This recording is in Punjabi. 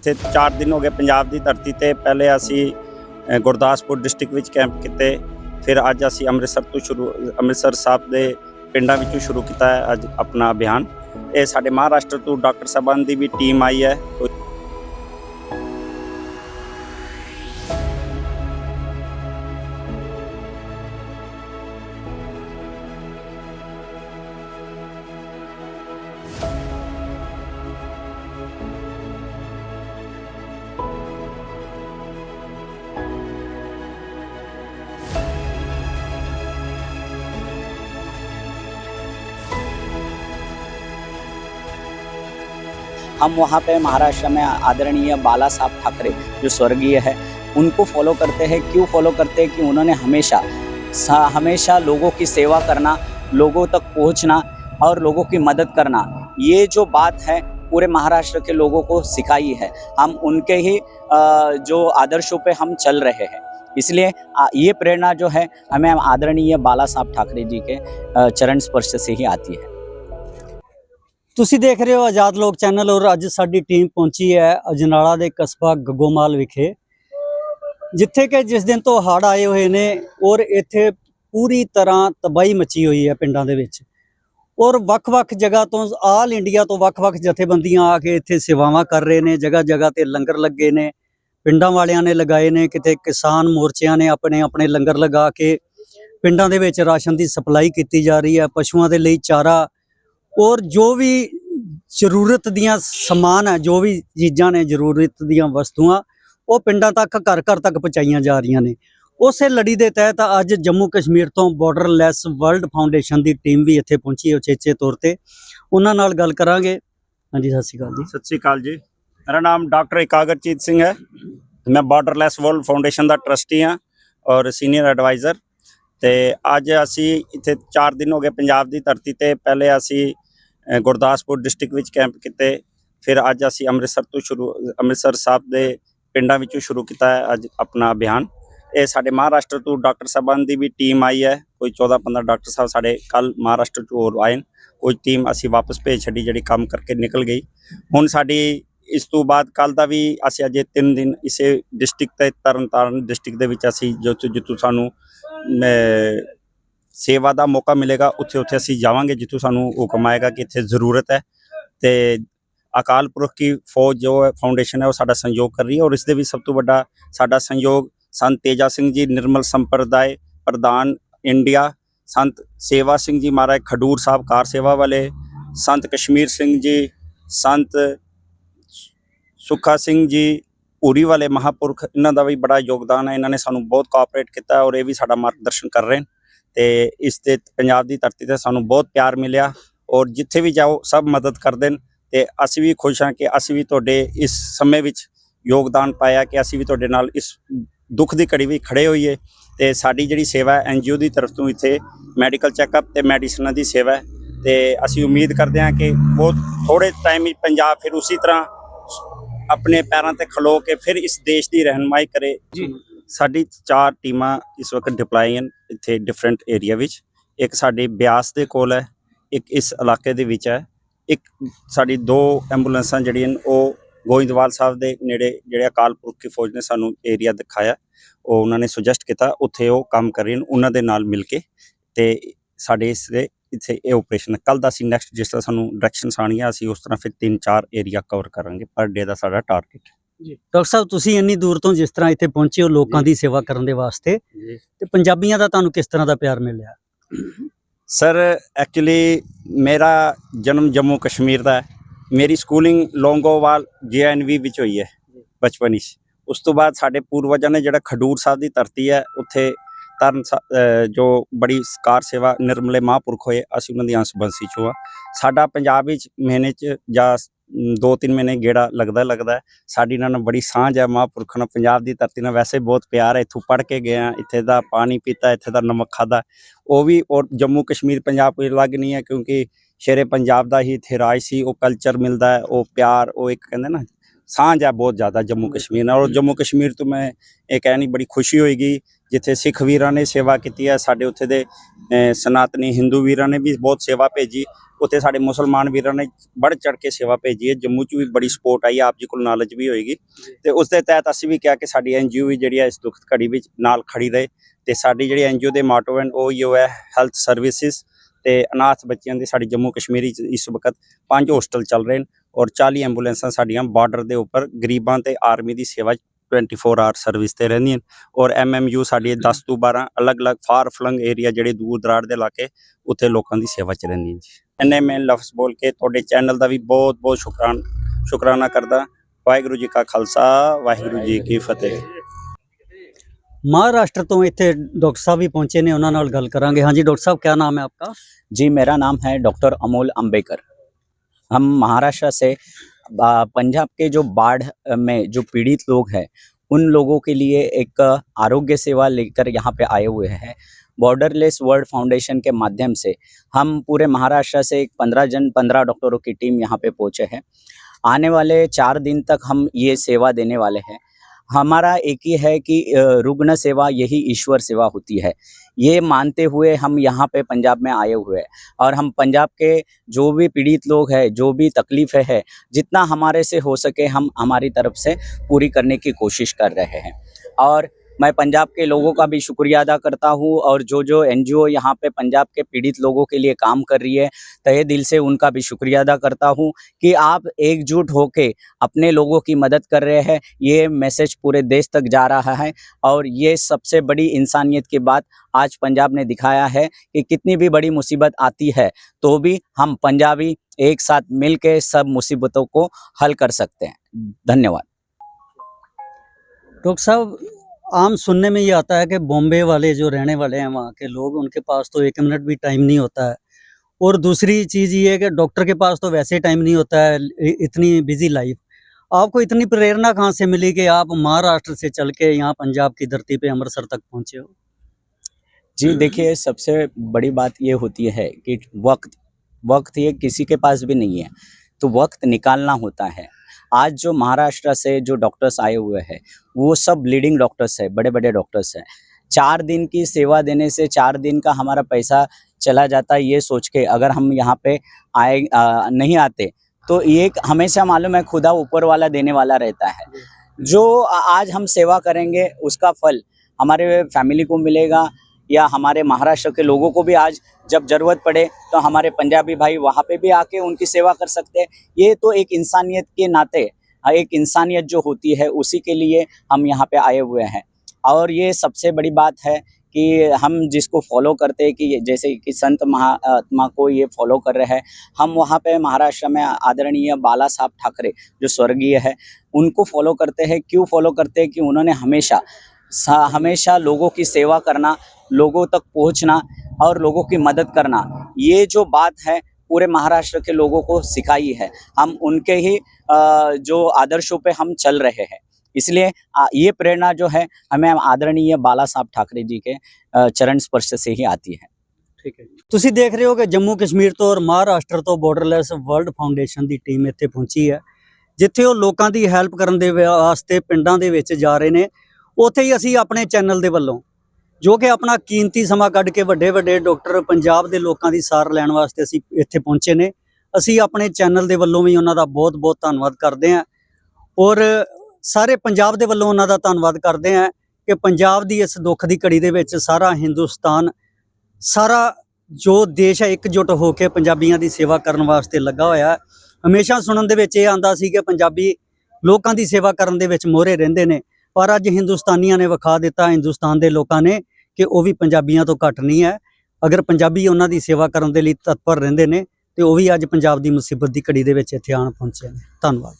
ਇੱਥੇ 4 ਦਿਨ ਹੋ ਗਏ ਪੰਜਾਬ ਦੀ ਧਰਤੀ ਤੇ। ਪਹਿਲੇ ਅਸੀਂ ਗੁਰਦਾਸਪੁਰ ਡਿਸਟ੍ਰਿਕਟ ਵਿੱਚ ਕੈਂਪ ਕੀਤੇ। ਫਿਰ ਅੱਜ ਅਸੀਂ ਅੰਮ੍ਰਿਤਸਰ ਤੋਂ ਸ਼ੁਰੂ, ਅੰਮ੍ਰਿਤਸਰ ਸਾਹਿਬ ਦੇ ਪਿੰਡਾਂ ਵਿੱਚੋਂ ਸ਼ੁਰੂ ਕੀਤਾ ਹੈ ਅੱਜ ਆਪਣਾ ਅਭਿਆਨ। ਇਹ ਸਾਡੇ ਮਹਾਰਾਸ਼ਟਰ ਤੋਂ ਡਾਕਟਰ ਸਾਹਿਬਾਨ ਦੀ ਵੀ ਟੀਮ ਆਈ ਹੈ। हम वहाँ पे महाराष्ट्र में आदरणीय बाला साहब ठाकरे, जो स्वर्गीय है, उनको फॉलो करते हैं। क्यों फॉलो करते हैं कि उन्होंने हमेशा हमेशा लोगों की सेवा करना, लोगों तक पहुँचना और लोगों की मदद करना, ये जो बात है, पूरे महाराष्ट्र के लोगों को सिखाई है। हम उनके ही जो आदर्शों पे हम चल रहे हैं। इसलिए ये प्रेरणा जो है, हमें आदरणीय बाला साहब ठाकरे जी के चरण स्पर्श से ही आती है। ਤੁਸੀਂ ਦੇਖ ਰਹੇ ਹੋ ਆਜ਼ਾਦ ਲੋਕ ਚੈਨਲ ਔਰ ਅੱਜ ਸਾਡੀ ਟੀਮ ਪਹੁੰਚੀ ਹੈ ਅਜਨਾਲਾ ਦੇ ਕਸਬਾ ਗੱਗੋਮਾਲ ਵਿਖੇ, ਜਿੱਥੇ ਕਿ ਜਿਸ ਦਿਨ ਤੋਂ ਹੜ੍ਹ ਆਏ ਹੋਏ ਨੇ ਔਰ ਇੱਥੇ ਪੂਰੀ ਤਰ੍ਹਾਂ ਤਬਾਹੀ ਮਚੀ ਹੋਈ ਹੈ ਪਿੰਡਾਂ ਦੇ ਵਿੱਚ। ਔਰ ਵੱਖ-ਵੱਖ ਜਗ੍ਹਾ ਤੋਂ ਆਲ ਇੰਡੀਆ ਤੋਂ ਵੱਖ-ਵੱਖ ਜਥੇਬੰਦੀਆਂ ਆ ਕੇ ਇੱਥੇ ਸੇਵਾਵਾਂ ਕਰ ਰਹੇ ਨੇ ਜਗ੍ਹਾ ਜਗ੍ਹਾ ਤੇ ਲੰਗਰ ਲੱਗੇ ਨੇ, ਪਿੰਡਾਂ ਵਾਲਿਆਂ ਨੇ ਲਗਾਏ ਨੇ, ਕਿਤੇ ਕਿਸਾਨ ਮੋਰਚਿਆਂ ਨੇ ਆਪਣੇ ਆਪਣੇ ਲੰਗਰ ਲਗਾ ਕੇ ਪਿੰਡਾਂ ਦੇ ਵਿੱਚ ਰਾਸ਼ਨ ਦੀ ਸਪਲਾਈ ਕੀਤੀ ਜਾ ਰਹੀ ਹੈ, ਪਸ਼ੂਆਂ ਦੇ ਲਈ ਚਾਰਾ ਔਰ ਜੋ ਵੀ ਜ਼ਰੂਰਤ ਦੀਆਂ ਸਮਾਨ ਹੈ, ਜੋ ਵੀ ਚੀਜ਼ਾਂ ਨੇ, ਜ਼ਰੂਰਤ ਦੀਆਂ ਵਸਤੂਆਂ, ਉਹ ਪਿੰਡਾਂ ਤੱਕ, ਘਰ ਘਰ ਤੱਕ ਪਹੁੰਚਾਈਆਂ ਜਾ ਰਹੀਆਂ ਨੇ। ਉਸੇ ਲੜੀ ਦੇ ਤਹਿਤ ਅੱਜ ਜੰਮੂ ਕਸ਼ਮੀਰ ਤੋਂ ਬਾਰਡਰਲੈਸ ਵਰਲਡ ਫਾਊਂਡੇਸ਼ਨ ਦੀ ਟੀਮ ਵੀ ਇੱਥੇ ਪਹੁੰਚੀ ਹੈ ਉਚੇਚੇ ਤੌਰ ਤੇ। ਉਹਨਾਂ ਨਾਲ ਗੱਲ ਕਰਾਂਗੇ। ਹਾਂਜੀ, ਸਤਿ ਸ਼੍ਰੀ ਅਕਾਲ ਜੀ। ਸਤਿ ਸ੍ਰੀ ਅਕਾਲ ਜੀ। ਮੇਰਾ ਨਾਮ ਡਾਕਟਰ ਇਕਾਗਰਜੀਤ ਸਿੰਘ ਹੈ। ਮੈਂ ਬਾਰਡਰਲੈਸ ਵਰਲਡ ਫਾਊਂਡੇਸ਼ਨ ਦਾ ਟਰਸਟੀ ਹਾਂ ਔਰ ਸੀਨੀਅਰ ਐਡਵਾਈਜ਼ਰ ਤੇ ਅੱਜ ਅਸੀਂ ਇੱਥੇ 4 ਦਿਨ ਹੋ ਗਏ ਪੰਜਾਬ ਦੀ ਧਰਤੀ ਤੇ। ਪਹਿਲੇ ਅਸੀਂ ਗੁਰਦਾਸਪੁਰ ਡਿਸਟ੍ਰਿਕਟ ਵਿੱਚ ਕੈਂਪ ਕੀਤੇ। ਫਿਰ ਅੱਜ ਅਸੀਂ ਅੰਮ੍ਰਿਤਸਰ ਤੋਂ ਸ਼ੁਰੂ, ਅੰਮ੍ਰਿਤਸਰ ਸਾਹਿਬ ਦੇ ਪਿੰਡਾਂ ਵਿੱਚੋਂ ਸ਼ੁਰੂ ਕੀਤਾ ਹੈ ਅੱਜ ਆਪਣਾ ਅਭਿਆਨ। ਇਹ ਸਾਡੇ ਮਹਾਰਾਸ਼ਟਰ ਤੋਂ ਡਾਕਟਰ ਸਾਹਿਬਾਨ ਦੀ ਵੀ ਟੀਮ ਆਈ ਹੈ। ਕੋਈ 14 15 ਡਾਕਟਰ ਸਾਹਿਬ ਸਾਡੇ ਕੱਲ ਮਹਾਰਾਸ਼ਟਰ ਤੋਂ ਹੋਰ ਆਏ ਨੇ। ਕੋਈ ਟੀਮ ਅਸੀਂ ਵਾਪਸ ਭੇਜ ਛੱਡੀ ਜਿਹੜੀ ਕੰਮ ਕਰਕੇ ਨਿਕਲ ਗਈ। ਹੁਣ ਸਾਡੀ ਇਸ ਤੋਂ ਬਾਅਦ ਕੱਲ ਦਾ ਵੀ ਅਸੀਂ ਅਜੇ 3 ਦਿਨ ਇਸੇ ਡਿਸਟ੍ਰਿਕਟ ਤੇ ਤਰਨਤਾਰਨ ਡਿਸਟ੍ਰਿਕਟ ਦੇ ਵਿੱਚ ਅਸੀਂ ਜੋ ਜਿੱਥੋਂ ਸਾਨੂੰ ਸੇਵਾ ਦਾ ਮੌਕਾ ਮਿਲੇਗਾ, ਉੱਥੇ ਉੱਥੇ ਅਸੀਂ ਜਾਵਾਂਗੇ, ਜਿੱਥੋਂ ਸਾਨੂੰ ਹੁਕਮ ਆਏਗਾ ਕਿ ਇੱਥੇ ਜ਼ਰੂਰਤ ਹੈ। ਤੇ ਅਕਾਲ ਪੁਰਖ ਕੀ ਫੌਜ ਜੋ ਹੈ ਫਾਊਂਡੇਸ਼ਨ ਹੈ, ਉਹ ਸਾਡਾ ਸਹਿਯੋਗ ਕਰ ਰਹੀ ਹੈ ਔਰ ਇਸ ਦੇ ਵੀ ਸਭ ਤੋਂ ਵੱਡਾ ਸਾਡਾ ਸਹਿਯੋਗ ਸੰਤ ਤੇਜਾ ਸਿੰਘ ਜੀ, ਨਿਰਮਲ ਸੰਪਰਦਾਇ ਪ੍ਰਧਾਨ ਇੰਡੀਆ, ਸੰਤ ਸੇਵਾ ਸਿੰਘ ਜੀ ਮਹਾਰਾਜ ਖਡੂਰ ਸਾਹਿਬ ਕਾਰ ਸੇਵਾ ਵਾਲੇ, ਸੰਤ ਕਸ਼ਮੀਰ ਸਿੰਘ ਜੀ, ਸੰਤ ਸੁੱਖਾ ਸਿੰਘ ਜੀ ਪੂਰੀ ਵਾਲੇ ਮਹਾਪੁਰਖ, ਇਹਨਾਂ ਦਾ ਵੀ ਬੜਾ ਯੋਗਦਾਨ ਹੈ, ਇਹਨਾਂ ਨੇ ਸਾਨੂੰ ਬਹੁਤ ਕੋਆਪਰੇਟ ਕੀਤਾ ਔਰ ਇਹ ਵੀ ਸਾਡਾ ਮਾਰਗਦਰਸ਼ਨ ਕਰ ਰਹੇ ਨੇ ਤੇ ਇਸ ਤੇ ਪੰਜਾਬ ਦੀ ਧਰਤੀ ਤੇ ਸਾਨੂੰ ਬਹੁਤ ਪਿਆਰ ਮਿਲਿਆ ਔਰ ਜਿੱਥੇ ਵੀ ਜਾਓ ਸਭ ਮਦਦ ਕਰਦੇ ਨੇ ਤੇ ਅਸੀਂ ਵੀ ਖੁਸ਼ ਹਾਂ ਕਿ ਅਸੀਂ ਵੀ ਤੁਹਾਡੇ ਇਸ ਸਮੇਂ ਵਿੱਚ ਯੋਗਦਾਨ ਪਾਇਆ ਕਿ ਅਸੀਂ ਵੀ ਤੁਹਾਡੇ ਨਾਲ ਇਸ ਦੁੱਖ ਦੀ ਘੜੀ ਵਿੱਚ ਖੜੇ ਹੋਈਏ ਤੇ ਸਾਡੀ ਜਿਹੜੀ ਸੇਵਾ ਹੈ ਐਨਜੀਓ ਦੀ ਤਰਫ ਤੋਂ ਇੱਥੇ ਮੈਡੀਕਲ ਚੈੱਕਅਪ ਤੇ ਮੈਡੀਸਨਾਂ ਦੀ ਸੇਵਾ ਹੈ ਤੇ ਅਸੀਂ ਉਮੀਦ ਕਰਦੇ ਹਾਂ ਕਿ ਬਹੁਤ ਥੋੜੇ ਟਾਈਮ ਵਿੱਚ ਪੰਜਾਬ ਫਿਰ ਉਸੇ ਤਰ੍ਹਾਂ ਆਪਣੇ ਪੈਰਾਂ ਤੇ ਖਲੋ ਕੇ ਫਿਰ ਇਸ ਦੇਸ਼ ਦੀ ਰਹਿਨਮਾਈ ਕਰੇ। ਜੀ। ਸਾਡੀ ਚਾਰ ਟੀਮਾਂ ਇਸ ਵਕਤ ਡਿਪਲਾਈ ਹਨ ਇੱਥੇ ਡਿਫਰੈਂਟ ਏਰੀਆ ਵਿੱਚ। ਇੱਕ ਸਾਡੀ ਬਿਆਸ ਦੇ ਕੋਲ ਹੈ ਇੱਕ ਇਸ ਇਲਾਕੇ ਦੇ ਵਿੱਚ ਹੈ। ਇੱਕ ਸਾਡੀ ਦੋ ਐਂਬੂਲੈਂਸਾਂ ਜਿਹੜੀਆਂ ਉਹ ਗੋਇੰਦਵਾਲ ਸਾਹਿਬ ਦੇ ਨੇੜੇ ਜਿਹੜੇ ਅਕਾਲ ਪੁਰਖ ਦੀ ਫੌਜ ਨੇ ਸਾਨੂੰ ਏਰੀਆ ਦਿਖਾਇਆ ਉਹ ਉਹਨਾਂ ਨੇ ਸੁਜੈਸਟ ਕੀਤਾ ਉੱਥੇ ਉਹ ਕੰਮ ਕਰ ਰਹੇ ਨੇ ਉਹਨਾਂ ਦੇ ਨਾਲ ਮਿਲ ਕੇ ਤੇ ਸਾਡੇ ਇਸ ਦੇ ਇੱਥੇ ਇਹ ਆਪਰੇਸ਼ਨ ਕੱਲ ਦਾ ਅਸੀਂ ਨੈਕਸਟ ਜਿਸ ਤਰ੍ਹਾਂ ਸਾਨੂੰ ਡਾਇਰੈਕਸ਼ਨਸ ਆਉਣੀਆਂ ਅਸੀਂ ਉਸ ਤਰ੍ਹਾਂ ਫਿਰ 3-4 ਏਰੀਆ ਕਵਰ ਕਰਾਂਗੇ। ਪਰ ਡੇ ਦਾ ਸਾਡਾ ਟਾਰਗੇਟ ਡਾਕਟਰ ਸਾਹਿਬ ਤੁਸੀਂ ਇੰਨੀ ਦੂਰ ਤੋਂ ਜਿਸ ਤਰ੍ਹਾਂ ਇੱਥੇ ਪਹੁੰਚੇ ਹੋ ਲੋਕਾਂ ਦੀ ਸੇਵਾ ਕਰਨ ਦੇ ਵਾਸਤੇ ਤੇ ਪੰਜਾਬੀਆਂ ਦਾ ਤੁਹਾਨੂੰ ਕਿਸ ਤਰ੍ਹਾਂ ਦਾ ਪਿਆਰ ਮਿਲਿਆ? ਸਰ ਐਕਚੁਅਲੀ ਮੇਰਾ ਜਨਮ ਜੰਮੂ ਕਸ਼ਮੀਰ ਦਾ ਹੈ। ਮੇਰੀ ਸਕੂਲਿੰਗ ਲੌਂਗੋਵਾਲ ਜੀਐਨਵੀ ਵਿੱਚ ਹੋਈ ਹੈ ਬਚਪਨ ਵਿੱਚ। ਉਸ ਤੋਂ ਬਾਅਦ ਸਾਡੇ ਪੂਰਵਜਾਂ ਨੇ ਜਿਹੜਾ ਖਡੂਰ ਸਾਹਿਬ ਦੀ ਧਰਤੀ ਹੈ ਉੱਥੇ ਤਰਨ ਜੋ ਬੜੀ ਕਾਰ ਸੇਵਾ ਨਿਰਮਲੇ ਮਹਾਂਪੁਰਖ ਹੋਏ, ਅਸੀਂ ਉਹਨਾਂ ਦੀ ਅੰਸ਼ ਬੰਸੀ ਚੋਂ ਆ ਸਾਡਾ ਪੰਜਾਬ ਵਿੱਚ ਮਹੀਨੇ 'ਚ ਜਾਂ ਦੋ ਤਿੰਨ ਮਹੀਨੇ ਗੇੜਾ ਲੱਗਦਾ ਲੱਗਦਾ ਸਾਡੀ ਇਹਨਾਂ ਨਾਲ ਬੜੀ ਸਾਂਝ ਹੈ ਮਹਾਂਪੁਰਖ ਨਾਲ। ਪੰਜਾਬ ਦੀ ਧਰਤੀ ਨਾਲ ਵੈਸੇ ਬਹੁਤ ਪਿਆਰ ਹੈ। ਇੱਥੋਂ ਪੜ੍ਹ ਕੇ ਗਏ ਆ ਇੱਥੇ ਦਾ ਪਾਣੀ ਪੀਤਾ, ਇੱਥੇ ਦਾ ਨਮਕ ਖਾਦਾ ਉਹ ਵੀ ਔਰ ਜੰਮੂ ਕਸ਼ਮੀਰ ਪੰਜਾਬ ਕੋਈ ਅਲੱਗ ਨਹੀਂ ਹੈ ਕਿਉਂਕਿ ਸ਼ੇਰੇ ਪੰਜਾਬ ਦਾ ਹੀ ਇੱਥੇ ਰਾਜ ਸੀ। ਉਹ ਕਲਚਰ ਮਿਲਦਾ ਹੈ, ਉਹ ਪਿਆਰ, ਉਹ ਇੱਕ ਕਹਿੰਦੇ ਨਾ, ਸਾਂਝ ਹੈ ਬਹੁਤ ਜ਼ਿਆਦਾ ਜੰਮੂ ਕਸ਼ਮੀਰ ਨਾਲ। ਔਰ ਜੰਮੂ ਕਸ਼ਮੀਰ ਤੋਂ ਮੈਂ ਇਹ ਕਹਿਣੀ ਬੜੀ ਖੁਸ਼ੀ ਹੋਏਗੀ ਜਿੱਥੇ ਸਿੱਖ ਵੀਰਾਂ ਨੇ ਸੇਵਾ ਕੀਤੀ ਹੈ, ਸਾਡੇ ਉੱਥੇ ਦੇ ਸਨਾਤਨੀ ਹਿੰਦੂ ਵੀਰਾਂ ਨੇ ਵੀ ਬਹੁਤ ਸੇਵਾ ਭੇਜੀ। ਉੱਥੇ ਸਾਡੇ ਮੁਸਲਮਾਨ ਵੀਰਾਂ ਨੇ ਵੱਧ ਚੜ ਕੇ ਸੇਵਾ ਭੇਜੀ ਹੈ। ਜੰਮੂ 'ਚ ਵੀ ਬੜੀ ਸਪੋਰਟ ਆਈ, ਆਪ ਜੀ ਕੋਲ ਨੌਲੇਜ ਵੀ ਹੋਏਗੀ। ਤੇ ਉਸ ਦੇ ਤਹਿਤ ਅਸੀਂ ਵੀ ਕਿਹਾ ਕਿ ਸਾਡੀ ਐਨਜੀਓ ਵੀ ਜਿਹੜੀ ਹੈ, ਇਸ ਦੁੱਖ ਘੜੀ ਵਿੱਚ ਨਾਲ ਖੜੀ ਰਹੇ। ਤੇ ਸਾਡੀ ਜਿਹੜੀ ਐਨਜੀਓ ਦੇ ਮਾਟੋ ਹੈ, ਉਹ ਹੀ ਹੈ ਹੈਲਥ ਸਰਵਿਸਿਜ਼ ਤੇ ਅਨਾਥ ਬੱਚਿਆਂ ਦੇ ਸਾਡੀ ਜੰਮੂ ਕਸ਼ਮੀਰੀ 'ਚ ਇਸ ਵਕਤ ਪੰਜ ਹੋਸਟਲ ਚੱਲ ਰਹੇ ਨੇ ਔਰ 40 ਐਂਬੂਲੈਂਸਾਂ ਸਾਡੀਆਂ ਬਾਰਡਰ ਦੇ ਉੱਪਰ ਗਰੀਬਾਂ ਤੇ ਆਰਮੀ ਦੀ ਸੇਵਾ 24 ਆਵਰ ਸਰਵਿਸ ਤੇ ਰਹਿੰਦੀਆਂ ਨੇ ਔਰ ਐਮਐਮਯੂ ਸਾਡੀ 10 ਤੋਂ 12 ਅਲੱਗ-ਅਲੱਗ ਫਾਰ ਫਲੰਗ ਏਰੀਆ ਜਿਹੜੇ ਦੂਰ ਦਰਾੜ ਦੇ ਇਲਾਕੇ ਉੱਥੇ ਲੋਕਾਂ ਦੀ ਸੇਵਾ 'ਚ ਰਹਿੰਦੀਆਂ ਜੀ ਇੰਨੇ ਮੈਂ ਲਫ਼ਜ਼ ਬੋਲ ਕੇ ਤੁਹਾਡੇ ਚੈਨਲ ਦਾ ਵੀ ਬਹੁਤ-ਬਹੁਤ ਸ਼ੁਕਰਾਨ ਸ਼ੁਕਰਾਨਾ ਕਰਦਾ ਵਾਹਿਗੁਰੂ ਜੀ ਕਾ ਖਾਲਸਾ ਵਾਹਿਗੁਰੂ ਜੀ ਕੀ ਫਤਿਹ ਮਹਾਰਾਸ਼ਟਰ ਤੋਂ ਇੱਥੇ ਡਾਕਟਰ ਸਾਹਿਬ ਵੀ ਪਹੁੰਚੇ ਨੇ ਉਹਨਾਂ ਨਾਲ ਗੱਲ ਕਰਾਂਗੇ ਹਾਂਜੀ ਡਾਕਟਰ ਸਾਹਿਬ ਕੀ ਨਾਮ ਹੈ ਆਪਕਾ जी मेरा नाम है डॉक्टर अमोल अंबेकर हम महाराष्ट्र से आ, पंजाब के जो बाढ़ में जो पीड़ित लोग हैं, उन लोगों के लिए एक आरोग्य सेवा लेकर यहाँ पे आए हुए हैं। बॉर्डरलेस वर्ल्ड फाउंडेशन के माध्यम से हम पूरे महाराष्ट्र से एक पंद्रह जन, पंद्रह डॉक्टरों की टीम यहाँ पे पहुँचे हैं। आने वाले चार दिन तक हम ये सेवा देने वाले हैं। हमारा एक ही है कि रुग्ण सेवा यही ईश्वर सेवा होती है। ये मानते हुए हम यहाँ पे पंजाब में आए हुए हैं और हम पंजाब के जो भी पीड़ित लोग हैं, जो भी तकलीफ़ है, जितना हमारे से हो सके हम हमारी तरफ़ से पूरी करने की कोशिश कर रहे हैं। और मैं पंजाब के लोगों का भी शुक्रिया अदा करता हूँ और जो जो एनजीओ यहाँ पे पंजाब के पीड़ित लोगों के लिए काम कर रही है, तहे दिल से उनका भी शुक्रिया अदा करता हूँ कि आप एकजुट होके अपने लोगों की मदद कर रहे हैं। ये मैसेज पूरे देश तक जा रहा है और ये सबसे बड़ी इंसानियत की बात आज पंजाब ने दिखाया है कि कितनी भी बड़ी मुसीबत आती है तो भी हम पंजाबी एक साथ मिल के सब मुसीबतों को हल कर सकते हैं। धन्यवाद। डॉक्टर साहब आम सुनने में ये आता है कि बॉम्बे वाले जो रहने वाले हैं वहाँ के लोग, उनके पास तो एक मिनट भी टाइम नहीं होता है। और दूसरी चीज़ ये है कि डॉक्टर के पास तो वैसे टाइम नहीं होता है इतनी बिज़ी लाइफ आपको इतनी प्रेरणा कहाँ से मिली कि आप महाराष्ट्र से चल के यहाँ पंजाब की धरती पे अमृतसर तक पहुँचे हो? जी, देखिए, सबसे बड़ी बात ये होती है कि वक्त वक्त ये किसी के पास भी नहीं है। तो वक्त निकालना होता है। आज जो महाराष्ट्र से जो डॉक्टर्स आए हुए हैं वो सब लीडिंग डॉक्टर्स है बड़े बड़े डॉक्टर्स हैं। चार दिन की सेवा देने से चार दिन का हमारा पैसा चला जाता है ये सोच के। अगर हम यहाँ पे आए आ, नहीं आते तो ये हमेशा मालूम है खुदा ऊपर वाला देने वाला रहता है। जो आज हम सेवा करेंगे उसका फल हमारे फैमिली को मिलेगा या हमारे महाराष्ट्र के लोगों को भी आज जब ज़रूरत पड़े तो हमारे पंजाबी भाई वहाँ पे भी आके उनकी सेवा कर सकते हैं। ये तो एक इंसानियत के नाते एक इंसानियत जो होती है, उसी के लिए हम यहाँ पे आए हुए हैं। और ये सबसे बड़ी बात है कि हम जिसको फॉलो करते हैं कि जैसे कि संत महात्मा को ये फॉलो कर रहे हैं, हम वहाँ पे महाराष्ट्र में आदरणीय बाला साहब ठाकरे, जो स्वर्गीय है, उनको फॉलो करते हैं। क्यों फॉलो करते हैं कि उन्होंने हमेशा हमेशा लोगों की सेवा करना लोगों तक पहुंचना और लोगों की मदद करना ये जो बात है पूरे महाराष्ट्र के लोगों को सिखाई है हम उनके ही अ, जो आदर्शों पे हम चल रहे हैं इसलिए आ, ये प्रेरणा जो है हमें आदरणीय बाला साहब ठाकरे जी के अ, चरण स्पर्श से ही आती है ਠੀਕ ਹੈ ਤੁਸੀਂ ਦੇਖ ਰਹੇ ਹੋ ਕਿ ਜੰਮੂ ਕਸ਼ਮੀਰ ਤੋਂ ਔਰ ਮਹਾਰਾਸ਼ਟਰ ਤੋਂ ਬਾਰਡਰਲੈਸ ਵਰਲਡ ਫਾਊਂਡੇਸ਼ਨ ਦੀ ਟੀਮ ਇੱਥੇ ਪਹੁੰਚੀ ਹੈ ਜਿੱਥੇ ਉਹ ਲੋਕਾਂ ਦੀ ਹੈਲਪ ਕਰਨ ਦੇ ਵਾਸਤੇ ਪਿੰਡਾਂ ਦੇ ਵਿੱਚ ਜਾ ਰਹੇ ਨੇ ਉੱਥੇ ਹੀ ਅਸੀਂ ਆਪਣੇ ਚੈਨਲ ਦੇ ਵੱਲੋਂ ਜੋ ਕਿ ਆਪਣਾ ਕੀਮਤੀ ਸਮਾਂ ਕੱਢ ਕੇ ਵੱਡੇ ਵੱਡੇ ਡਾਕਟਰ ਪੰਜਾਬ ਦੇ ਲੋਕਾਂ ਦੀ ਸਾਰ ਲੈਣ ਵਾਸਤੇ ਅਸੀਂ ਇੱਥੇ ਪਹੁੰਚੇ ਨੇ। ਅਸੀਂ ਆਪਣੇ ਚੈਨਲ ਦੇ ਵੱਲੋਂ ਵੀ ਉਹਨਾਂ ਦਾ ਬਹੁਤ ਬਹੁਤ ਧੰਨਵਾਦ ਕਰਦੇ ਹਾਂ ਔਰ ਸਾਰੇ ਪੰਜਾਬ ਦੇ ਵੱਲੋਂ ਉਹਨਾਂ ਦਾ ਧੰਨਵਾਦ ਕਰਦੇ ਹਾਂ ਕਿ ਪੰਜਾਬ ਦੀ ਇਸ ਦੁੱਖ ਦੀ ਘੜੀ ਦੇ ਵਿੱਚ ਸਾਰਾ ਹਿੰਦੁਸਤਾਨ, ਸਾਰਾ ਜੋ ਦੇਸ਼ ਹੈ ਇਕਜੁੱਟ ਹੋ ਕੇ ਪੰਜਾਬੀਆਂ ਦੀ ਸੇਵਾ ਕਰਨ ਵਾਸਤੇ ਲੱਗਾ ਹੋਇਆ ਹਮੇਸ਼ਾ ਸੁਣਨ ਦੇ ਵਿੱਚ ਇਹ ਆਂਦਾ ਸੀ ਕਿ ਪੰਜਾਬੀ ਲੋਕਾਂ ਦੀ ਸੇਵਾ ਕਰਨ ਦੇ ਵਿੱਚ ਮੋਹਰੇ ਰਹਿੰਦੇ ਨੇ, ਪਰ ਅੱਜ ਹਿੰਦੁਸਤਾਨੀਆਂ ਨੇ ਵਿਖਾ ਦਿੱਤਾ, ਹਿੰਦੁਸਤਾਨ ਦੇ ਲੋਕਾਂ ਨੇ ਕਿ ਉਹ ਵੀ ਪੰਜਾਬੀਆਂ ਤੋਂ ਘੱਟ ਨਹੀਂ ਹੈ। ਅਗਰ ਪੰਜਾਬੀ ਉਹਨਾਂ ਦੀ ਸੇਵਾ ਕਰਨ ਦੇ ਲਈ ਤਤਪਰ ਰਹਿੰਦੇ ਨੇ, ਤੇ ਉਹ ਵੀ ਅੱਜ ਪੰਜਾਬ ਦੀ ਮੁਸੀਬਤ ਦੀ ਘੜੀ ਦੇ ਵਿੱਚ ਇੱਥੇ ਆਣ ਪਹੁੰਚੇ ਨੇ। ਧੰਨਵਾਦ।